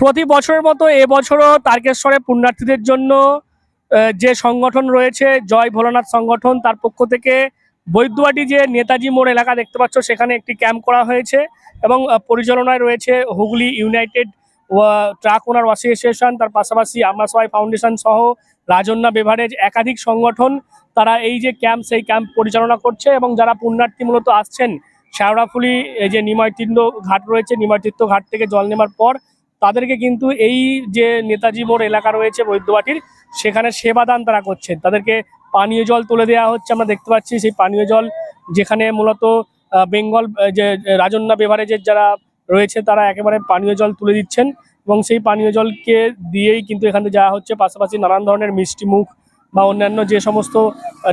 প্রতি বছরের মতো এবছরও তারকেশ্বরে পুণ্যার্থীদের জন্য যে সংগঠন রয়েছে, জয় ভোলানাথ সংগঠন, তার পক্ষ থেকে বৈদ্যবাটি যে নেতাজি মোড় এলাকা দেখতে পাচ্ছ, সেখানে একটি ক্যাম্প করা হয়েছে এবং পরিচালনায় রয়েছে Hooghly united truck owner association, তার পাশাপাশি আমরা সবাই ফাউন্ডেশন সহ রাজন্যা বেভারেজ একাধিক সংগঠন, তারা এই যে ক্যাম্প, সেই ক্যাম্প পরিচালনা করছে এবং যারা পুণ্যার্থী মূলত আসছেন, শ্যাওড়াফুলি যে নিময়তীর্থ ঘাট রয়েছে নিময়তীর্থ ঘাট থেকে জল নেওয়ার পর তাদেরকে কিন্তু এই যে নেতাজি মোড় এলাকা রয়েছে বৈদ্যবাটির, সেখানে সেবাদান তারা করছেন। তাদেরকে পানীয় জল তুলে দেওয়া হচ্ছে, আমরা দেখতে পাচ্ছি সেই পানীয় জল যেখানে মূলত বেঙ্গল যে রাজন্যা বেভারেজের যারা রয়েছে তারা একেবারে পানীয় জল তুলে দিচ্ছেন এবং সেই পানীয় জলকে দিয়েই কিন্তু এখানে যাওয়া হচ্ছে। পাশাপাশি নানান ধরনের মিষ্টি মুখ বা অন্যান্য যে সমস্ত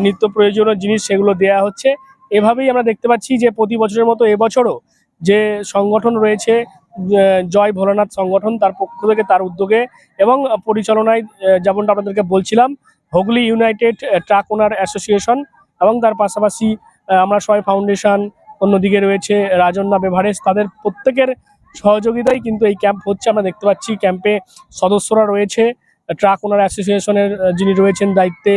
নিত্য প্রয়োজনীয় জিনিস সেগুলো দেয়া হচ্ছে। এভাবেই আমরা দেখতে পাচ্ছি যে প্রতি বছরের মতো এবছরও যে সংগঠন রয়েছে জয় ভোলানাথ সংগঠন তার পক্ষ থেকে তার উদ্যোগে এবং পরিচালনায় যেমনটা আপনাদেরকে বলছিলাম, Hooghly united truck owner association এবং তার পাশাপাশি আমরা সবাই ফাউন্ডেশন, অন্যদিকে রয়েছে রাজন্যা বেভারেজ, তাদের প্রত্যেকের সহযোগিতায় কিন্তু এই ক্যাম্প হচ্ছে। আমরা দেখতে পাচ্ছি ক্যাম্পে সদস্যরা রয়েছে। ট্রাক ওনার অ্যাসোসিয়েশনের যিনি রয়েছেন দায়িত্বে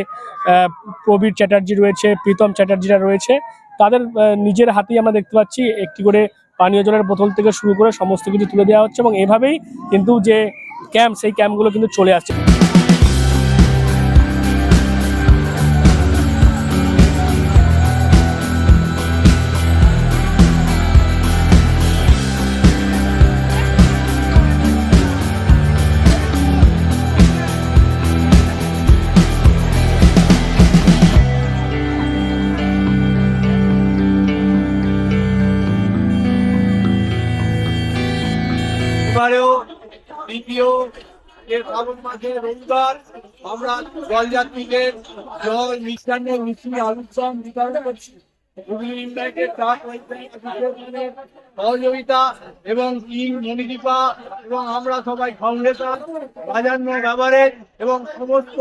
প্রবীর চ্যাটার্জি রয়েছে, প্রীতম চ্যাটার্জিরা রয়েছে। তাদের নিজের হাতেই আমরা দেখতে পাচ্ছি একটি করে পানীয় জলের বোতল থেকে শুরু করে সমস্ত কিছু তুলে দেওয়া হচ্ছে এবং এভাবেই কিন্তু যে ক্যাম্প, সেই ক্যাম্পগুলো কিন্তু চলে আসছে। এবারেও দ্বিতীয় আমরা সহযোগিতা এবং এবং আমরা সবাই ফাউন্ডেশন বাজার ব্যবহারের এবং সমস্ত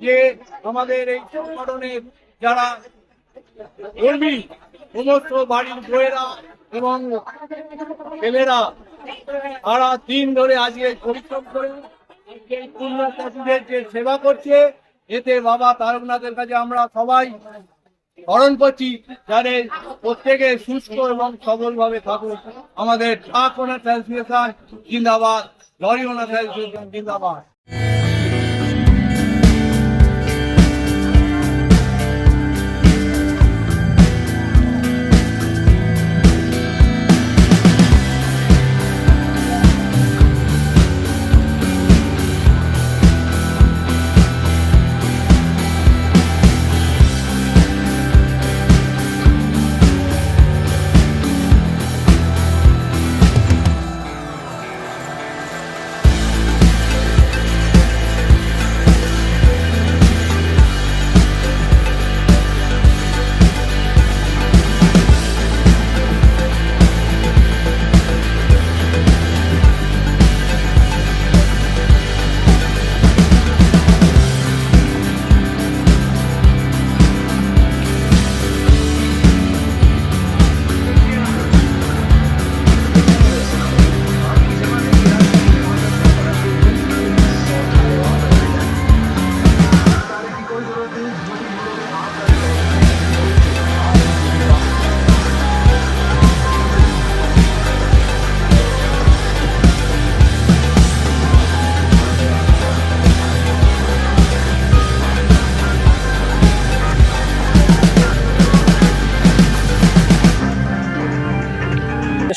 যে আমাদের এই সংগঠনের যারা কর্মী, সমস্ত বাড়ির বইয়েরা এবং ছেলেরা সারা দিন ধরে আজকে পরিশ্রম করে আজকে যে সেবা করছে, এতে বাবা তারকনাথের কাছে আমরা সবাই স্মরণ করছি যাদের প্রত্যেকে সুস্থ এবং সবল ভাবে থাকুক। আমাদের ট্রাক ওনার জিন্দাবাদ লরি জিন্দাবাদ।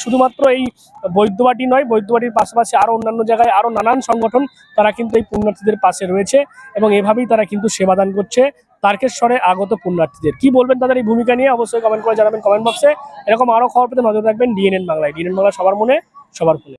শুধুমাত্র এই বৈদ্যবাটি নয়, বৈদ্যবাটির পাশাপাশি আরও অন্যান্য জায়গায় আরও নানান সংগঠন তারা কিন্তু এই পুণ্যার্থীদের পাশে রয়েছে এবং এভাবেই তারা কিন্তু সেবাদান করছে। তারকেশ্বরে আগত পুণ্যার্থীদের। কি বলবেন তাদের এই ভূমিকা নিয়ে? অবশ্যই কমেন্ট করে জানাবেন কমেন্ট বক্সে এরকম আরও খবর পেতে নজর রাখবেন ডিএনএন বাংলায়। ডিএনএন বাংলা সবার মনে, সবার ফোনে।